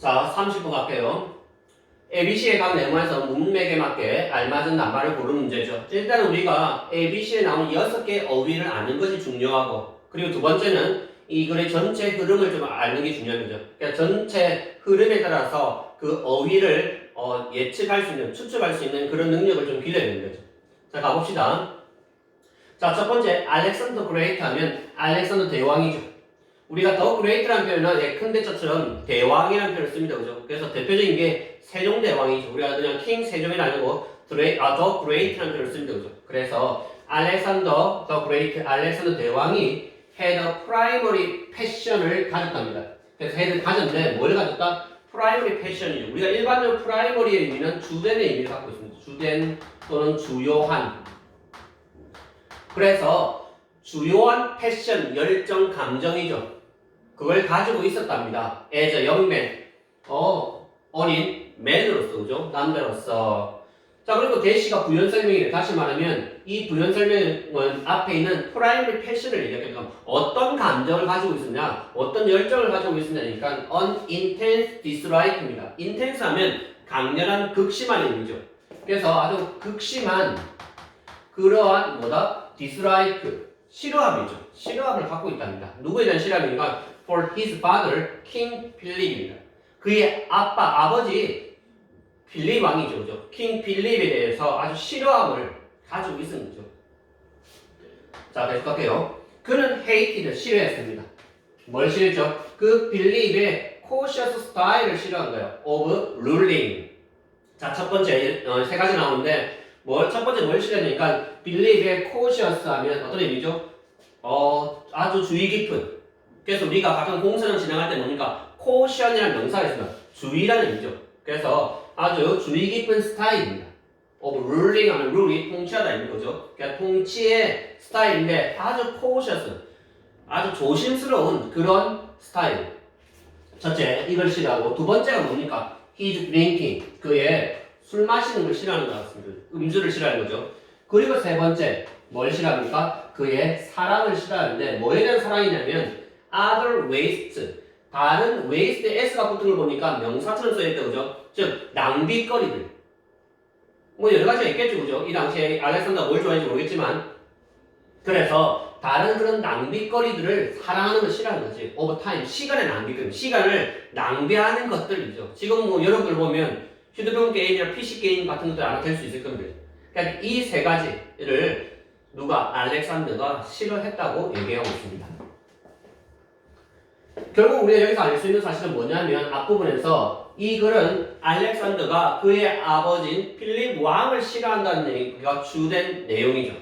자, 30번 갈게요. ABC의 각 내용에서 문맥에 맞게 알맞은 낱말을 고르는 문제죠. 일단 우리가 ABC에 나오는 6개 어휘를 아는 것이 중요하고 그리고 두 번째는 이 글의 전체 흐름을 좀 아는 게 중요한 거죠. 그러니까 전체 흐름에 따라서 그 어휘를 어, 예측할 수 있는, 추측할 수 있는 그런 능력을 좀 길러야 되는 거죠. 자, 가봅시다. 자, 첫 번째, 알렉산더 그레이트 하면 알렉산더 대왕이죠. 우리가 더 그레이트라는 표현은 예컨대처처럼 대왕이라는 표현을 씁니다. 그죠? 그래서 대표적인 게 세종대왕이죠. 우리가 그냥 킹 세종이 아니고 드레이, 아, 더 그레이트라는 표현을 씁니다. 그죠? 그래서 알렉산더 더 그레이트, 알렉산더 대왕이 a primary passion을 가졌답니다. 그래서 had 가졌는데 뭘 가졌다? primary passion이죠. 우리가 일반적으로 primary의 의미는 주된의 의미를 갖고 있습니다. 주된 또는 주요한. 그래서 주요한 패션, 열정, 감정이죠. 그걸 가지고 있었답니다. young man. 어, 어린 man으로서, 그죠? 남자로서. 자, 그리고 대시가 부연 설명이래. 다시 말하면 이 부연 설명은 앞에 있는 프라이머리 패션을 얘기하니까 어떤 감정을 가지고 있었냐, 어떤 열정을 가지고 있었냐니까 an intense dislike입니다. intense 하면 강렬한, 극심한 의미죠. 그래서 아주 극심한 그러한 뭐다? dislike, 싫어함이죠. 싫어함을 갖고 있답니다. 누구에 대한 싫어함인가? For his father, King Philip입니다. 그의 아빠, 아버지 필립 왕이죠, 그죠? 킹 필립에 대해서 아주 싫어함을 가지고 있는 거죠. 자, 계속 갈게요. 그는 hated, 싫어했습니다. 뭘 싫어했죠? 그 필립의 cautious style을 싫어한 거예요. of ruling. 자, 첫 번째 어, 세 가지 나오는데 뭘 첫 번째 뭘 싫어하니까 빌립의 cautious 하면 어떤 의미죠? 어 아주 주의 깊은. 그래서 우리가 가끔 공사장 진행할 때 뭡니까? caution이라는 명사가 있으면 주의라는 의미죠. 그래서 아주 주의 깊은 스타일입니다. of ruling 하면 룰이 통치하다 있는 거죠. 그러니까 통치의 스타일인데 아주 cautious, 아주 조심스러운 그런 스타일. 첫째, 이걸 싫어하고 두 번째가 뭡니까? He's drinking. 그의 술 마시는 걸 싫어하는 것 같습니다. 음주를 싫어하는 거죠. 그리고 세 번째, 뭘 싫어합니까? 그의 사랑을 싫어하는데 뭐에 대한 사랑이냐면 other waste. 다른 waste s가 붙은 걸 보니까 명사처럼 써있다 그죠? 즉 낭비거리들. 뭐 여러 가지가 있겠죠 그죠? 이 당시에 알렉산더가 뭘 좋아했는지 모르겠지만 그래서 다른 그런 낭비거리들을 사랑하는 걸 싫어하는 거지. 오버타임 시간의 낭비거리, 시간을 낭비하는 것들이죠. 지금 뭐 여러분들 보면 휴대폰 게임이나 PC 게임 같은 것들 알아챌 수 있을 겁니다. 그러니까 이 세 가지를 누가 알렉산더가 싫어했다고 얘기하고 있습니다. 결국 우리가 여기서 알 수 있는 사실은 뭐냐면 앞부분에서 이 글은 알렉산더가 그의 아버지인 필립 왕을 싫어한다는 얘기가 주된 내용이죠.